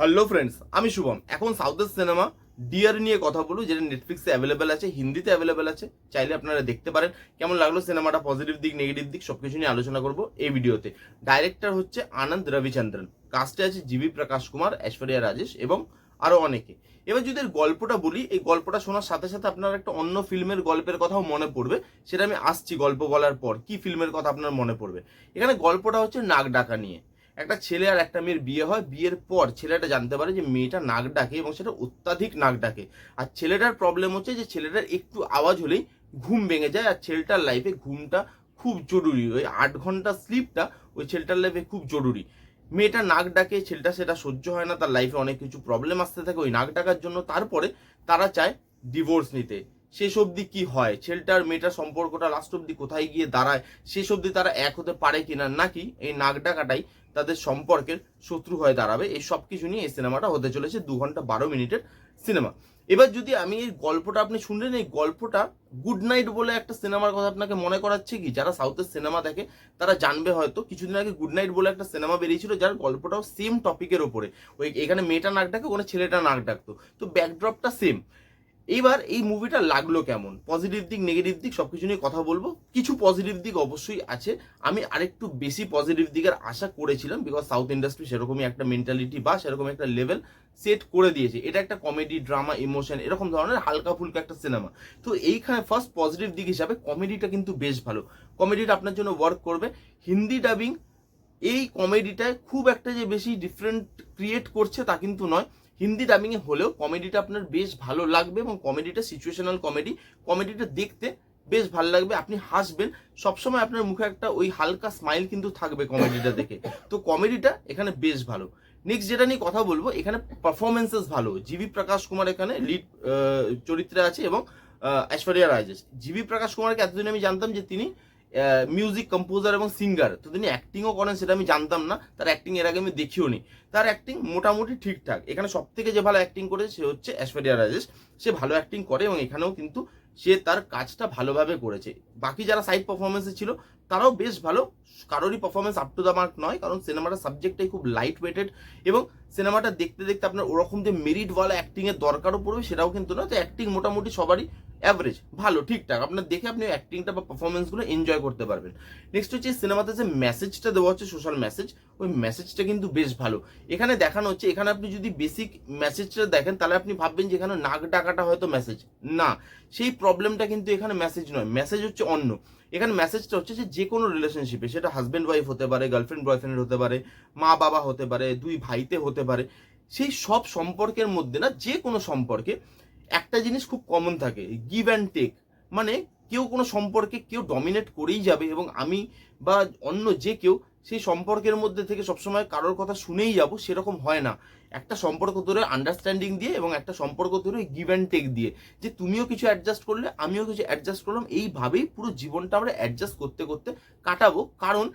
Hello friends আমি শুভম। এখন সাউথের সিনেমা ডিয়ার নিয়ে কথা বলব, যেটা নেটফ্লিক্সে অ্যাভেলেবেল আছে, হিন্দিতে অ্যাভেলেবেল আছে। চাইলে আপনারা দেখতে পারেন। কেমন লাগল সিনেমাটা পজিটিভ দিক নেগেটিভ দিক সব কিছু নিয়ে আলোচনা করব এই ভিডিওতে। ডাইরেক্টর হচ্ছে আনন্দ রবিচন্দ্রন। কাস্টে আছে জিবি প্রকাশ কুমার, ঐশ্বরিয়া রাজেশ এবং আরও অনেকে। এবার যদি গল্পটা বলি, এই গল্পটা শোনার সাথে সাথে আপনার একটা অন্য ফিল্মের গল্পের কথাও মনে পড়বে। সেটা আমি আসছি গল্প বলার পর। কি ফিল্মের কথা আপনার মনে পড়বে? এখানে গল্পটা হচ্ছে নাক ডাকা নিয়ে। একটা ছেলে আর একটা মেয়ের বিয়ে হয়, বিয়ের পর ছেলেটা জানতে পারে যে মেয়েটা নাক ডাকে এবং সেটা অত্যাধিক নাক ডাকে। আর ছেলেটার প্রবলেম হচ্ছে যে ছেলেটার একটু আওয়াজ হলেই ঘুম ভেঙে যায় আর ছেলেটার লাইফে ঘুমটা খুব জরুরি। ওই আট ঘণ্টা স্লিপটা ওই ছেলেটার লাইফে খুব জরুরি। মেয়েটা নাক ডাকে, ছেলেটা সেটা সহ্য হয় না, তার লাইফে অনেক কিছু প্রবলেম আসতে থাকে। ওই নাক ডাকার জন্য তারপরে তারা চায় ডিভোর্স নিতে। শেষ অবধি কি হয়? ছেলেটার মেয়েটার সম্পর্কটা লাস্ট অবধি কোথায় গিয়ে দাঁড়ায়? শেষ অবধি তারা এক হতে পারে কিনা নাকি এই নাক ডাকাটাই তাদের সম্পর্কের শত্রু হয়ে দাঁড়াবে? এই সব কিছু নিয়ে এই সিনেমাটা হতে চলেছে দু ঘণ্টা বারো মিনিটের সিনেমা এবার যদি আমি এই গল্পটা আপনি শুনলেন, এই গল্পটা গুড নাইট বলে একটা সিনেমার কথা আপনাকে মনে করাচ্ছে কি? যারা সাউথের সিনেমা দেখে, তারা জানবে হয়তো, কিছুদিন আগে গুড নাইট বলে একটা সিনেমা বেরিয়েছিল যার গল্পটাও সেম টপিকের ওপরে। ওই এখানে মেয়েটা নাক ডাকে ওখানে ছেলেটা নাক ডাকতো। তো ব্যাকড্রপটা সেম এইবার এই মুভিটা লাগল কেমন? পজিটিভ দিক নেগেটিভ দিক, সবকিছু নিয়ে কথা বলব। কিছু পজিটিভ দিক অবশ্যই আছে। আমি আরেকটু বেশি পজিটিভ দিকের আশা করেছিলাম বিকজ সাউথ ইন্ডাস্ট্রি সেরকমই একটা মেন্টালিটি বা সেরকম একটা লেভেল সেট করে দিয়েছে। এটা একটা কমেডি ড্রামা ইমোশন এরকম ধরনের হালকা ফুলকা একটা সিনেমা তো এইখানে ফার্স্ট পজিটিভ দিক হিসাবে কমেডিটা কিন্তু বেশ ভালো। কমেডিটা আপনার জন্য ওয়ার্ক করবে। হিন্দি ডাবিং এই কমেডিটায় খুব একটা যে বেশি ডিফারেন্ট ক্রিয়েট করছে তা কিন্তু নয়। হিন্দি ডাবিংয়ে হলেও কমেডিটা আপনার বেশ ভালো লাগবে এবং কমেডিটা সিচুয়েশনাল কমেডি কমেডিটা দেখতে বেশ ভালো লাগবে। আপনি হাসবেন, সবসময় আপনার মুখে একটা ওই হালকা স্মাইল কিন্তু থাকবে কমেডিটা দেখে। তো কমেডিটা এখানে বেশ ভালো। নেক্সট যেটা নিয়ে কথা বলব, এখানে পারফরমেন্সেস ভালো। জিবি প্রকাশ কুমার এখানে লিড চরিত্রে আছে এবং ঐশ্বরিয়া রাজেশ জিবি প্রকাশ কুমারকে এতদিন আমি জানতাম যে তিনি মিউজিক কম্পোজার এবং সিঙ্গার তো তিনি অ্যাক্টিংও করেন, সেটা আমি জানতাম না। তার অ্যাক্টিং এর আগে আমি দেখিও নি। তার অ্যাক্টিং মোটামুটি ঠিকঠাক। এখানে সব থেকে যে ভালো অ্যাক্টিং করেছে, সে হচ্ছে ঐশ্বরিয়া রাজেশ সে ভালো অ্যাক্টিং করে এবং এখানেও কিন্তু সে তার কাজটা ভালোভাবে করেছে। বাকি যারা সাইড পারফরমেন্সে ছিল তারাও বেশ ভালো। কারোরই performance up to the mark নয়, কারণ সিনেমাটার সাবজেক্টটাই খুব লাইট ওয়েটেড এবং সিনেমাটা দেখতে দেখতে আপনার ওরকম যে মেরিটওয়ালা অ্যাক্টিং এর দরকারও পড়বে সেটাও কিন্তু না তো অ্যাক্টিং মোটামুটি সবারই অ্যাভারেজ ভালো, ঠিকঠাক। আপনার দেখে আপনি অ্যাক্টিংটা বা পারফরমেন্সগুলো এনজয় করতে পারবেন। নেক্সট হচ্ছে সিনেমাতে যে মেসেজটা দেওয়া হচ্ছে সোশ্যাল মেসেজ ওই মেসেজটা কিন্তু বেশ ভালো। এখানে দেখানো হচ্ছে, এখানে আপনি যদি বেসিক মেসেজটা দেখেন, তাহলে আপনি ভাববেন যে এখানে নাক ডাকাটা হয়তো মেসেজ না, সেই প্রবলেমটা কিন্তু এখানে মেসেজ নয়। মেসেজ হচ্ছে অন্য। এখানে মেসেজটা হচ্ছে যে যে কোনো রিলেশনশিপে সেটা হাজব্যান্ড ওয়াইফ হতে পারে গার্লফ্রেন্ড বয়ফ্রেন্ড হতে পারে, মা বাবা হতে পারে, দুই ভাইতে হতে পারে, সেই সব সম্পর্কের মধ্যে না যে কোনো সম্পর্কে একটা জিনিস খুব কমন থাকে গিভ অ্যান্ড টেক মানে কেউ কোনো সম্পর্কে কেউ ডমিনেট করেই যাবে এবং আমি বা অন্য যে কেউ সেই সম্পর্কের মধ্যে থেকে সবসময় কারোর কথা শুনেই যাব, সেরকম হয় না। একটা সম্পর্ক ধরে আন্ডারস্ট্যান্ডিং দিয়ে এবং একটা সম্পর্ক ধরে গিভ অ্যান্ড টেক দিয়ে। যে তুমিও কিছু অ্যাডজাস্ট করলে, আমিও কিছু অ্যাডজাস্ট করলাম, এইভাবেই পুরো জীবনটা আমরা অ্যাডজাস্ট করতে করতে কাটাবো। কারণ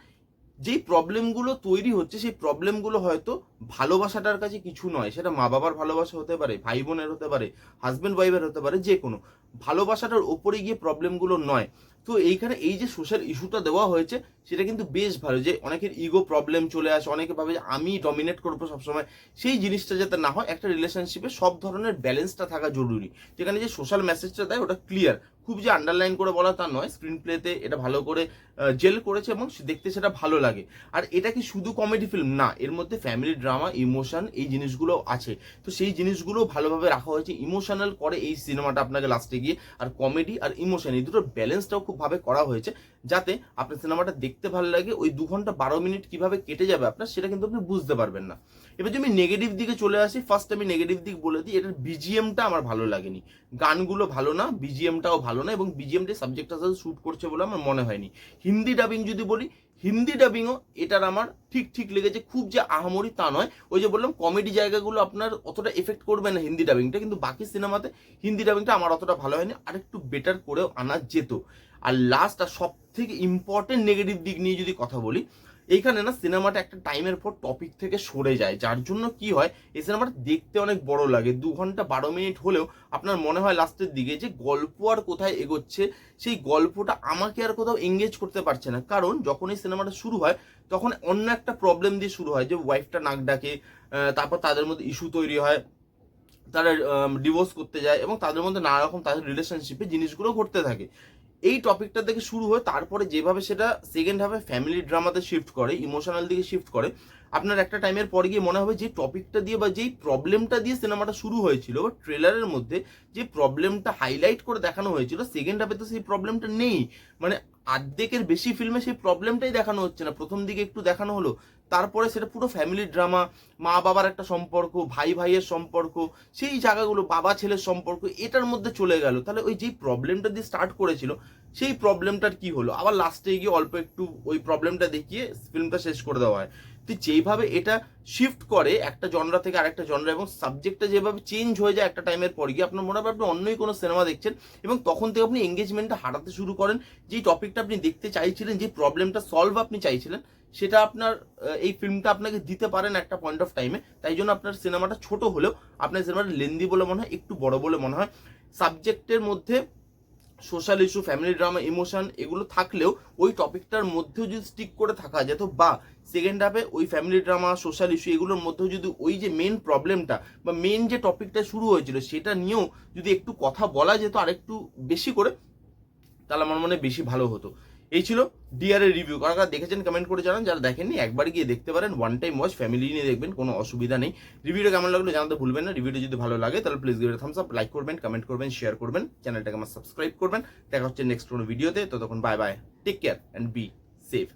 যেই প্রবলেমগুলো তৈরি হচ্ছে, সেই প্রবলেমগুলো হয়তো ভালোবাসাটার কাছে কিছু নয়, সেটা মা বাবার ভালোবাসা হতে পারে, ভাই বোনের হতে পারে হাজব্যান্ড ওয়াইফের হতে পারে, যে কোনো। ভালোবাসাটার ওপরে গিয়ে প্রবলেমগুলো নয়। তো এইখানে এই যে সোশ্যাল ইস্যুটা দেওয়া হয়েছে, সেটা কিন্তু বেশ ভালো, যে অনেকের ইগো প্রবলেম চলে আসে, অনেকে ভাবে যে আমি ডমিনেট করব সবসময়। সেই জিনিসটা যাতে না হয়, একটা রিলেশনশিপে সব ধরনের ব্যালেন্সটা থাকা জরুরি। যেখানে যে সোশ্যাল মেসেজটা দেয়, ওটা ক্লিয়ার খুব যে আন্ডারলাইন করে বলা তা নয় স্ক্রিন প্লেতে এটা ভালো করে জেল করেছে এবং দেখতে সেটা ভালো লাগে। আর এটা কি শুধু কমেডি ফিল্ম না, এর মধ্যে ফ্যামিলি ড্রামা ইমোশন এই জিনিসগুলো আছে। তো সেই জিনিসগুলো ভালোভাবে রাখা হয়েছে। ইমোশনাল করে এই সিনেমাটা আপনাকে লাস্টে গিয়ে, আর কমেডি আর ইমোশন এই দুটোর ব্যালেন্সটাও খুব ভাবে করা হয়েছে, যাতে আপনার সিনেমাটা দেখতে ভালো লাগে, ওই দু ঘণ্টা বারো মিনিট কীভাবে কেটে যাবে আপনার, সেটা কিন্তু আপনি বুঝতে পারবেন না। এবার যদি আমি নেগেটিভ দিকে চলে আসি ফার্স্ট আমি নেগেটিভ দিক বলে দিই, এটার বিজিএমটা আমার ভালো লাগেনি। গানগুলো ভালো না বিজিএমটাও ভালো না, এবং বিজিএমটা সাবজেক্টটার সাথে শ্যুট করছে বলে আমার মনে হয়নি। হিন্দি ডাবিং যদি বলি হিন্দি ডাবিংও এটার আমার ঠিক ঠিক লেগেছে। খুব যে আহামরি তা নয়। ওই যে বললাম কমেডি জায়গাগুলো আপনার অতটা এফেক্ট করবে না হিন্দি ডাবিংটা কিন্তু বাকি সিনেমাতে হিন্দি ডাবিংটা আমার অতটা ভালো হয়নি। আর একটু বেটার করেও আনা যেত। আর লাস্ট আর সব থেকে ইম্পর্টেন্ট নেগেটিভ দিক নিয়ে যদি কথা বলি এইখানে না সিনেমাটা একটা টাইমের পর টপিক থেকে সরে যায়। যার জন্য কি হয়, এই সিনেমাটা দেখতে অনেক বড় লাগে। দু ঘণ্টা বারো মিনিট হলেও আপনার মনে হয় লাস্টের দিকে যে গল্প আর কোথায় এগোচ্ছে, সেই গল্পটা আমাকে আর কোথাও এঙ্গেজ করতে পারছে না। কারণ যখন এই সিনেমাটা শুরু হয়, তখন অন্য একটা প্রবলেম দিয়ে শুরু হয় যে ওয়াইফটা নাক ডাকে তারপর তাদের মধ্যে ইস্যু তৈরি হয়, তারা ডিভোর্স করতে যায় এবং তাদের মধ্যে নানা রকম তাদের রিলেশনশিপে জিনিসগুলো ঘটতে থাকে। এই টপিকটা থেকে শুরু হয়, তারপরে যেভাবে সেটা সেকেন্ড হাফে ফ্যামিলি ড্রামাতে শিফট করে ইমোশনাল দিকে শিফট করে, আপনার একটা টাইমের পরে গিয়ে মনে হবে যে টপিকটা দিয়ে বা যেই প্রবলেমটা দিয়ে সিনেমাটা শুরু হয়েছিল, বা ট্রেলারের মধ্যে যে প্রবলেমটা হাইলাইট করে দেখানো হয়েছিল সেকেন্ড হাফে তো সেই প্রবলেমটা নেই। মানে অর্ধেকের বেশি ফিল্মে সেই প্রবলেমটাই দেখানো হচ্ছে না। প্রথম দিকে একটু দেখানো হলো, তারপরে সেটা পুরো ফ্যামিলি ড্রামা মা বাবার একটা সম্পর্ক ভাই ভাইয়ের সম্পর্ক, সেই জায়গাগুলো বাবা ছেলের সম্পর্ক, এটার মধ্যে চলে গেল। তাহলে ওই যেই প্রবলেমটা দিয়ে স্টার্ট করেছিল, সেই প্রবলেমটার কি হলো? আবার লাস্টে গিয়ে অল্প একটু ওই প্রবলেমটা দেখিয়ে ফিল্মটা শেষ করে দেওয়া হয়। তো যেইভাবে এটা শিফট করে একটা জনরা থেকে আরেকটা জনরা এবং সাবজেক্টটা যেভাবে চেঞ্জ হয়ে যায় একটা টাইমের পর গিয়ে, আপনার মনে হবে আপনি অন্যই কোনো সিনেমা দেখছেন এবং তখন থেকে আপনি এঙ্গেজমেন্টটা হারাতে শুরু করেন। যেই টপিকটা আপনি দেখতে চাইছিলেন যে প্রবলেমটা সলভ আপনি চাইছিলেন, সেটা আপনার এই ফিল্মটা আপনাকে দিতে পারেন একটা পয়েন্ট অফ টাইমে তাই জন্য আপনার সিনেমাটা ছোট হলেও, আপনার সিনেমাটা লেন্দি বলে মনে হয়, একটু বড় বলে মনে হয়। সাবজেক্টের মধ্যে social issue family drama emotion এগুলো থাকলেও ওই টপিকটার মধ্যেও যদি স্টিক করে থাকা যেত বা সেকেন্ড হাফে ওই ফ্যামিলি ড্রামা সোশ্যাল ইস্যু এগুলোর মধ্যেও যদি ওই যে মেন প্রবলেমটা বা মেন যে টপিকটা শুরু হয়েছিল, সেটা নিয়েও যদি একটু কথা বলা যেত আরেকটু বেশি করে, তাহলে আমার মনে বেশি ভালো হতো। এই ছিল ডিআর এর রিভিউ কারা কারা দেখেছেন কমেন্ট করে জানান। যারা দেখেননি, একবার গিয়ে দেখতে পারেন। ওয়ান টাইম ওয়াচ ফ্যামিলি নিয়ে দেখবেন, কোনো অসুবিধা নেই। রিভিউটা কেমন লাগল জানাতে ভুলবেন না। রিভিউটা যদি ভালো লাগে, তাহলে please give thumbs up like করবেন কমেন্ট করবেন শেয়ার করবেন। চ্যানেলটাকে আমার সাবস্ক্রাইব করবেন। দেখা হচ্ছে নেক্সট কোনো ভিডিওতে ততক্ষণ bye bye take care and be safe